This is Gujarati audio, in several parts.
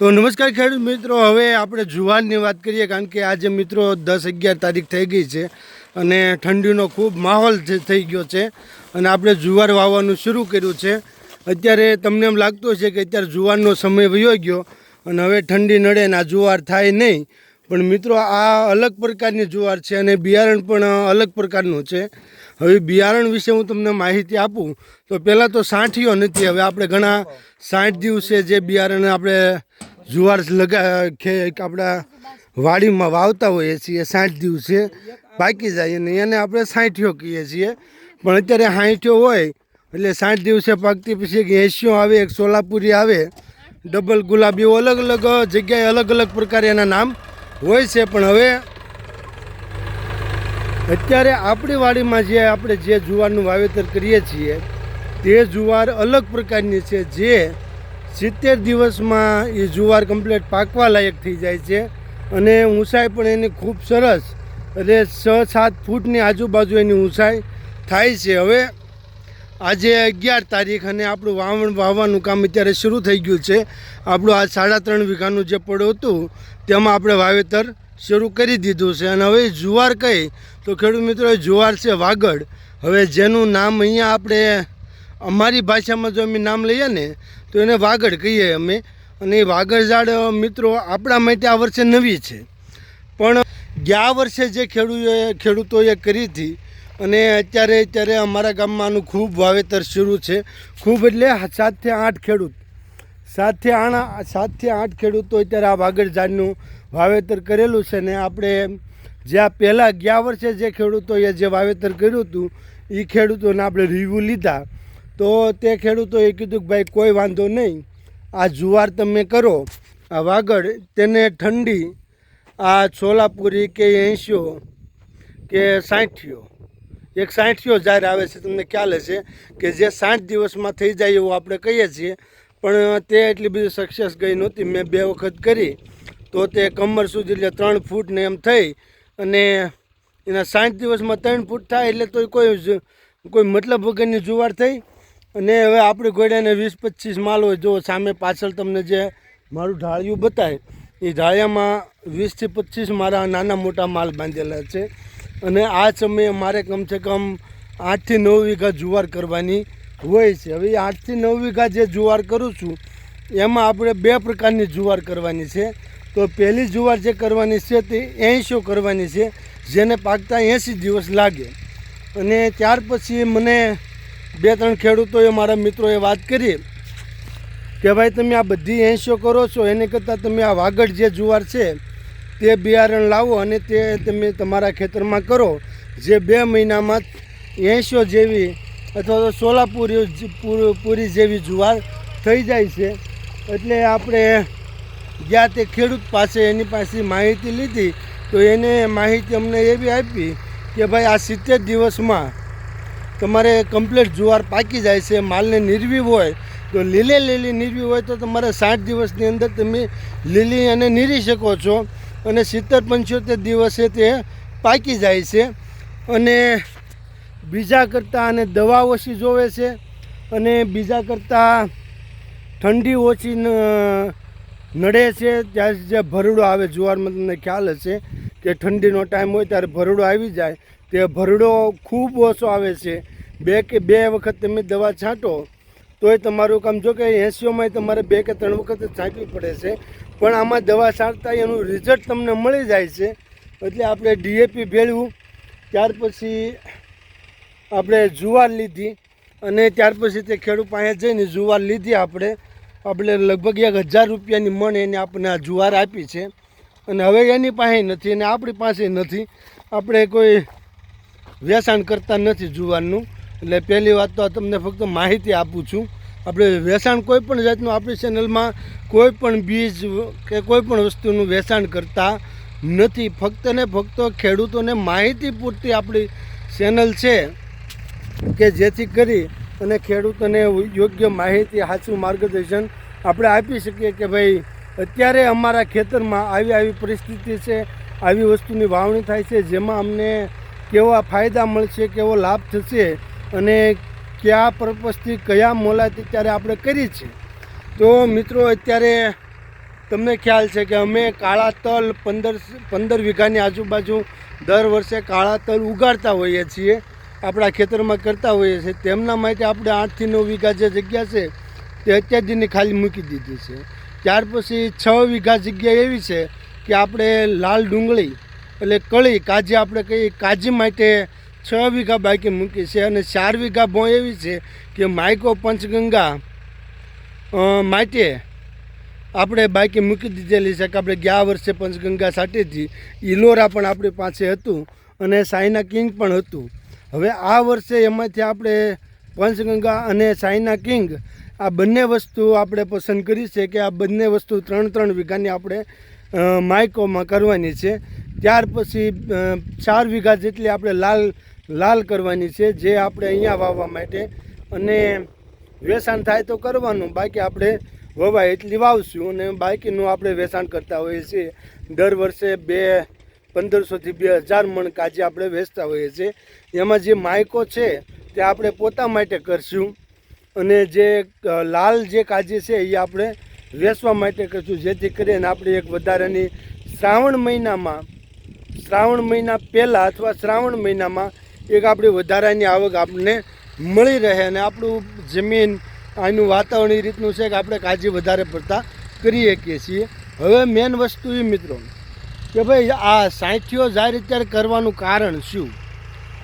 તો નમસ્કાર ખેડૂત મિત્રો, હવે આપણે જુવારની વાત કરીએ કારણ કે આજે મિત્રો દસ અગિયાર તારીખ થઈ ગઈ છે અને ઠંડીનો ખૂબ માહોલ થઈ ગયો છે અને આપણે જુવાર વાવવાનું શરૂ કર્યું છે. અત્યારે તમને એમ લાગતું છે કે અત્યારે જુવારનો સમય વયો ગયો અને હવે ઠંડી નડે ને આ જુવાર થાય નહીં. પણ મિત્રો, આ અલગ પ્રકારની જુવાર છે અને બિયારણ પણ અલગ પ્રકારનું છે. હવે બિયારણ વિશે હું તમને માહિતી આપું, તો પહેલાં તો સાંઠીઓ નથી, હવે આપણે ઘણા સાઠ દિવસે જે બિયારણ આપણે જુવાર લગા આપણા વાડીમાં વાવતા હોઈએ છીએ, સાઠ દિવસે. પાકી જાય અને એને આપણે સાંઠીઓ કહીએ છીએ. પણ અત્યારે સાંઠીઓ હોય, એટલે સાઠ દિવસે પાકતી પછી એક એંશીઓ આવે, એક સોલાપુરી આવે. ડબલ ગુલાબીઓ અલગ અલગ જગ્યાએ અલગ અલગ પ્રકારે એના નામ હોય છે, પણ હવે અત્યારે આપણી વાડીમાં જે આપણે જે જુવારનું વાવેતર કરીએ છીએ, તે જુવાર અલગ પ્રકારની છે, જે સિત્તેર દિવસમાં એ જુવાર કમ્પ્લીટ પાકવા લાયક થઈ જાય છે. અને ઊંચાઈ પણ એની ખૂબ સરસ, એટલે છ સાત ફૂટની આજુબાજુ એની ઊંચાઈ થાય છે. હવે આજે અગિયાર તારીખ અને આપણું વાવણ વાવવાનું કામ અત્યારે શરૂ થઈ ગયું છે. આપણું આ સાડા ત્રણ વીઘાનું જે પડ્યું હતું, તેમાં આપણે વાવેતર શરૂ કરી દીધું છે. અને હવે જુવાર કહી તો ખેડૂત મિત્રો, જુવાર છે વાગડ. હવે જેનું નામ અહીંયા આપણે અમારી ભાષામાં જો અમે નામ લઈએ ને, તો એને વાગડ કહીએ અમે. અને એ વાગડ ઝાડ, મિત્રો, આપણા માટે આ વર્ષે નવી છે. પણ ગયા વર્ષે જે ખેડૂતોએ ખેડૂતોએ કરી હતી અને અત્યારે અત્યારે અમારા ગામમાં આનું ખૂબ વાવેતર શરૂ છે. ખૂબ એટલે સાતથી આઠ ખેડૂત. સાતથી આણા સાતથી આઠ ખેડૂતો અત્યારે આ વાગડ ઝાડનું વાવેતર કરેલું છે ને આપણે જ્યાં પહેલાં ગયા વર્ષે જે ખેડૂતોએ જે વાવેતર કર્યું હતું એ ખેડૂતોને આપણે રિવ્યૂ લીધા. તો તે ખેડૂતોએ કીધું કે ભાઈ કોઈ વાંધો નહીં, આ જુવાર તમે કરો, આ વાગડ તેને ઠંડી, આ છોલાપુરી કે એંશીઓ કે સાઠીઓ એક સાઠિયો જાહેર આવે છે, તમને ખ્યાલ હશે કે જે સાઠ દિવસમાં થઈ જાય એવું આપણે કહીએ છીએ. પણ તે એટલી બધી સક્સેસ ગઈ નહોતી. મેં બે વખત કરી તો તે કમર સુધી એટલે ત્રણ ફૂટને એમ થઈ અને એના સાઠ દિવસમાં ત્રણ ફૂટ થાય એટલે તો કોઈ કોઈ મતલબ વગરની જુવાર થઈ. અને હવે આપણે ઘોડાને વીસ પચીસ માલ હોય, જો સામે પાછળ તમને જે મારું ઢાળિયું બતાય, એ ઢાળિયામાં વીસથી પચીસ મારા નાના મોટા માલ બાંધેલા છે. અને આ સમયે મારે કમસે કમ આઠથી નવ વીઘા જુવાર કરવાની હોય છે. હવે આઠથી નવ વીઘા જે જુવાર કરું છું, એમાં આપણે બે પ્રકારની જુવાર કરવાની છે. તો પહેલી જુવાર જે કરવાની છે તે એંશો કરવાની છે, જેને પાકતા એંસી દિવસ લાગે. અને ત્યાર પછી મને બે ત્રણ ખેડૂતોએ મારા મિત્રોએ વાત કરી કે ભાઈ તમે આ બધી એંશો કરો છો, એને કરતાં તમે આ વાગડ જે જુવાર છે તે બિયારણ લાવો અને તે તમે તમારા ખેતરમાં કરો. જે બે મહિનામાં એંશો જેવી અથવા તો સોલાપુરી પૂર- જેવી જુવાર થઈ જાય છે. એટલે આપણે જ્યાં તે ખેડૂત પાસે એની પાસે માહિતી લીધી. તો એને માહિતી અમને એવી આપી કે ભાઈ આ સિત્તેર દિવસમાં તમારે કમ્પ્લીટ જુવાર પાકી જાય છે, માલને નિરવી હોય તો લીલે લીલી નિરવી હોય તો તમારે સાઠ દિવસની અંદર તમે લીલી અને નીરી શકો છો. અને સિત્તેર પંચોતેર દિવસે તે પાકી જાય છે. અને બીજા કરતાં અને દવા ઓછી જોવે છે અને બીજા કરતાં ઠંડી ઓછી નડે છે. ત્યારે જે ભરડો આવે, જુવારમાં તમને ખ્યાલ હશે કે ઠંડીનો ટાઈમ હોય ત્યારે ભરડો આવી જાય. તે ભરડો ખૂબ ઓછો આવે છે. બે કે બે વખત તમે દવા છાંટો, તોય તમારું કામ જો કે એસીઓમાં તમારે બે કે ત્રણ વખત છાંટવી પડે છે. પણ આમાં દવા છાંટતા એનું રિઝલ્ટ તમને મળી જાય છે. એટલે આપણે ડીએપી ભેળવું, ત્યાર પછી આપણે જુવાર લીધી અને ત્યાર પછી તે ખેડૂત પાસે જઈને જુવાર લીધી આપણે. આપણે લગભગ એક હજાર રૂપિયાની મણ એને આપણને આ જુવાર આપી છે. અને હવે એની પાસે નથી અને આપણી પાસે નથી. આપણે કોઈ વેચાણ કરતા નથી જુવારનું. એટલે પહેલી વાત તો તમને ફક્ત માહિતી આપું છું. આપણે વેચાણ કોઈ પણ જાતનું આપણી ચેનલમાં કોઈ પણ બીજ કે કોઈ પણ વસ્તુનું વેચાણ કરતા નથી. ફક્ત ને ફક્ત ખેડૂતોને માહિતી પૂરતી આપણી ચેનલ છે કે જેથી કરી અને ખેડૂતોને યોગ્ય માહિતી, સાચું માર્ગદર્શન આપણે આપી શકીએ કે ભાઈ, અત્યારે અમારા ખેતરમાં આવી આવી પરિસ્થિતિ છે, આવી વસ્તુની વાવણી થાય છે, જેમાં અમને કેવા ફાયદા મળશે, કેવો લાભ થશે અને કયા પર્પઝથી કયા મોલાથી ત્યારે આપણે કરી છે. તો મિત્રો, અત્યારે તમને ખ્યાલ છે કે અમે કાળા તલ પંદર પંદર વીઘાની આજુબાજુ દર વર્ષે કાળા તલ ઉગાડતા હોઈએ છીએ. આપણા ખેતરમાં કરતા હોઈએ છીએ. તેમના માટે આપણે આઠથી નવ વીઘા જે જગ્યા છે, તે અત્યારથીની ખાલી મૂકી દીધી છે. ત્યાર પછી છ વીઘા જગ્યા એવી છે કે આપણે લાલ ડુંગળી એટલે કળી, કાજી આપણે કહીએ કાજી માટે છ વીઘા બાકી મૂકી છે અને ચાર વીઘા ભો એવી છે કે માઇકો પંચગંગા માટે આપણે બાકી મૂકી દીધેલી છે કે આપણે ગયા વર્ષે પંચગંગા સાટેથી ઇલોરા પણ આપણી પાસે હતું અને સાયના કિંગ પણ હતું. હવે આ વર્ષે એમાંથી આપણે પંચગંગા અને સાયના કિંગ આ બંને વસ્તુ આપણે પસંદ કરી છે કે આ બંને વસ્તુ ત્રણ ત્રણ વીઘાની આપણે માઇકોમાં કરવાની છે. ત્યાર પછી ચાર વીઘા જેટલી આપણે લાલ લાલ કરવાની છે, જે આપણે અહીંયા વાવવા માટે. અને વેચાણ થાય તો કરવાનું, બાકી આપણે વવાય એટલી વાવશું અને બાકીનું આપણે વેચાણ કરતા હોઈએ છીએ. દર વર્ષે બે, પંદરસોથી બે હજાર મણ કાજી આપણે વેચતા હોઈએ છીએ. એમાં જે માયકો છે, તે આપણે પોતા માટે કરશું. અને જે લાલ જે કાજી છે, એ આપણે વેચવા માટે કરશું. જેથી કરીને આપણે એક વધારાની શ્રાવણ મહિનામાં શ્રાવણ મહિના પહેલાં અથવા શ્રાવણ મહિનામાં એક આપણી વધારાની આવક આપણને મળી રહે અને આપણું જમીન, આનું વાતાવરણ એ રીતનું છે કે આપણે કાળજી વધારે પડતા કરી શકીએ છીએ. હવે મેન વસ્તુ એ મિત્રો કે ભાઈ આ સાઠીઓ જાહેર અત્યારે કરવાનું કારણ શું?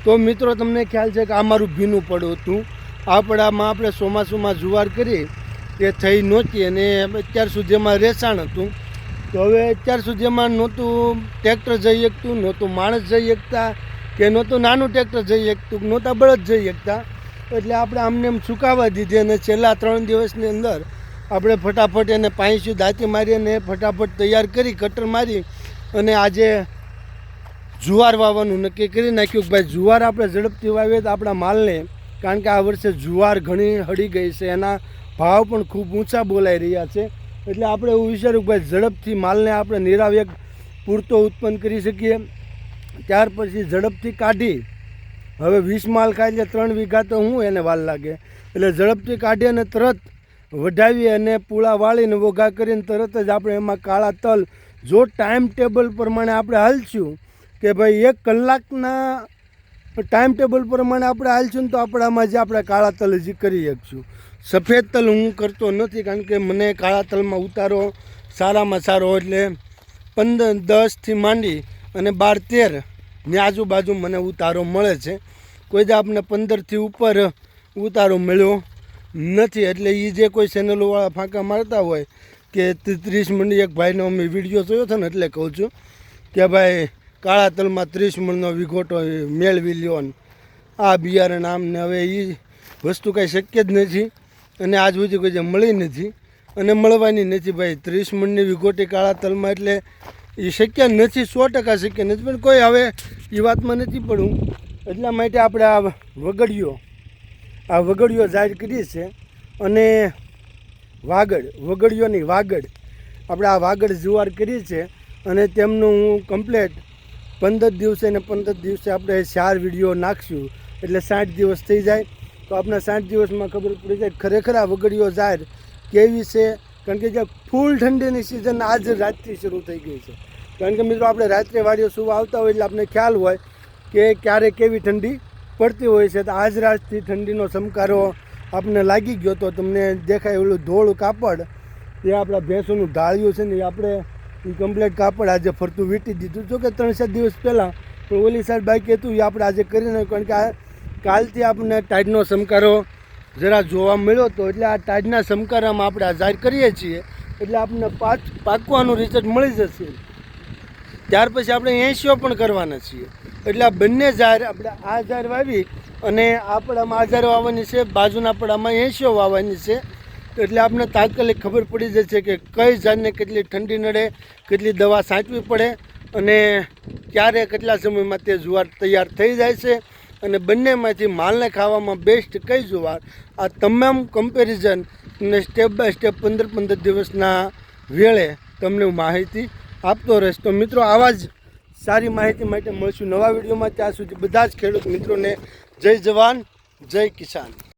તો મિત્રો તમને ખ્યાલ છે કે આ મારું ભીનું પડું હતું. આપણામાં આપણે ચોમાસુમાં જુવાર કરી એ થઈ નહોતી અને અત્યાર સુધીમાં રેસાણ હતું. તો હવે અત્યાર સુધી એમાં નહોતું ટ્રેક્ટર જઈ શકતું, નહોતું માણસ જઈ શકતા કે નહોતું નાનું ટ્રેક્ટર જઈ શકતું, નહોતા બળદ જઈ શકતા. એટલે આપણે આમને એમ સુકાવા દીધી અને છેલ્લા ત્રણ દિવસની અંદર આપણે ફટાફટ એને પાંચસી દાંતી મારી અને ફટાફટ તૈયાર કરી, કટર મારી અને આજે જુવાર વાવવાનું નક્કી કરી નાખ્યું કે ભાઈ જુવાર આપણે ઝડપથી વાવીએ તો આપણા માલને, કારણ કે આ વર્ષે જુવાર ઘણી હળી ગઈ છે, એના ભાવ પણ ખૂબ ઊંચા બોલાઈ રહ્યા છે. એટલે આપણે એવું વિચાર્યું કે ભાઈ ઝડપથી માલને આપણે નિરાવેગ પૂરતો ઉત્પન્ન કરી શકીએ. ત્યાર પછી ઝડપથી કાઢી. હવે વીસ માલ ખાય એટલે ત્રણ વીઘા તો હું એને વાલ લાગે. એટલે ઝડપથી કાઢી અને તરત વઢાવી અને પૂળા વાળીને વોઘા કરીને તરત જ આપણે એમાં કાળા તલ. જો ટાઈમ ટેબલ પ્રમાણે આપણે હાલશું કે ભાઈ એક કલાકના ટાઈમ ટેબલ પ્રમાણે આપણે હાલશું ને તો આપણામાં જે આપણે કાળા તલ હજી કરી શકશું. સફેદ તલ હું કરતો નથી કારણ કે મને કાળા તલમાં ઉતારો સારામાં સારો એટલે પંદર, દસથી માંડી અને બાર, તેરની આજુબાજુ મને ઉતારો મળે છે. કોઈ જ આપને પંદરથી ઉપર ઉતારો મળ્યો નથી એટલે એ જે કોઈ ચેનલોવાળા ફાંકા મારતા હોય કે ત્રીસ મણની એક ભાઈનો અમે વીડિયો જોયો હતો ને એટલે કહું છું કે ભાઈ કાળા તલમાં ત્રીસ મણનો વિઘોટો મેળવી લ્યો આ બિયારણ આમ ને હવે એ વસ્તુ કાંઈ શક્ય જ નથી. અને આજ સુધી કોઈ મળી નથી. અને મળવાની નથી ભાઈ. ત્રીસ મણની વિગોટી કાળા તલમાં એટલે એ શક્ય નથી, સો ટકા શક્ય નથી. પણ કોઈ હવે એ વાતમાં નથી પડવું. એટલા માટે આપણે આ વગડીઓ આ વગડીઓ જાહેર કરી છે. અને વાગડ વગડીઓની વાગડ, આપણે આ વાગડ જુવાર કરી છે. અને તેમનું હું કમ્પ્લેટ પંદર દિવસે ને પંદર દિવસે આપણે ચાર વીડિયો નાખશું. એટલે સાઠ દિવસ થઈ જાય. તો આપણે સાત દિવસમાં ખબર પડી જાય ખરેખર આ વગડીઓ જાહેર કેવી છે? કારણ કે જે ફૂલ ઠંડીની સિઝન આજ રાતથી શરૂ થઈ ગઈ છે. કારણ કે મિત્રો, આપણે રાત્રે વાડીઓ સુવા આવતા હોય એટલે આપણે ખ્યાલ હોય કે ક્યારે કેવી ઠંડી પડતી હોય છે. તો આજ રાતથી ઠંડીનો ચમકારો આપણને લાગી ગયો તો તમને દેખાય ઓલું ધોળું કાપડ. એ આપણા ભેંસોનું ઢાળ્યું છે ને એ આપણે એ કમ્પ્લેટ કાપડ આજે ફરતું વીંટી દીધું. જો કે ત્રણ ચાર દિવસ પહેલાં પણ ઓલી સાઈડ બાઈક હતું એ આપણે આજે કરી નાખ્યું. કારણ કે આ કાલથી આપણને ટાઈડનો સમકારો જરા જોવા મળ્યો હતો એટલે આ ટાઈડના સમકારામાં આપણે આ જાહેર કરીએ છીએ. એટલે આપણને પાક પાકવાનું રિઝલ્ટ મળી જશે. ત્યાર પછી આપણે એંશીઓ પણ કરવાના છીએ. એટલે આ બંને ઝાડ આપણે આ ઝાડ વાવી અને આપણામાં આ ઝાડ વાવવાની છે, બાજુના પડામાં એંશીઓ વાવવાની છે. એટલે આપણે તાત્કાલિક ખબર પડી જશે કે કઈ ઝાડને કેટલી ઠંડી નડે, કેટલી દવા સાચવી પડે અને ક્યારે, કેટલા સમયમાં તે જુવાર તૈયાર થઈ જાય છે. અને બંનેમાંથી માલને ખાવામાં બેસ્ટ કઈ જુવાર આ તમામ કમ્પેરિઝન ને સ્ટેપ બાય સ્ટેપ પંદર પંદર દિવસના વેળે તમને માહિતી આપતો રહીશ. તો મિત્રો, આવા જ સારી માહિતી માટે મળશું નવા વિડીયોમાં. ત્યાં સુધી બધા જ ખેડૂત મિત્રોને જય જવાન, જય કિસાન.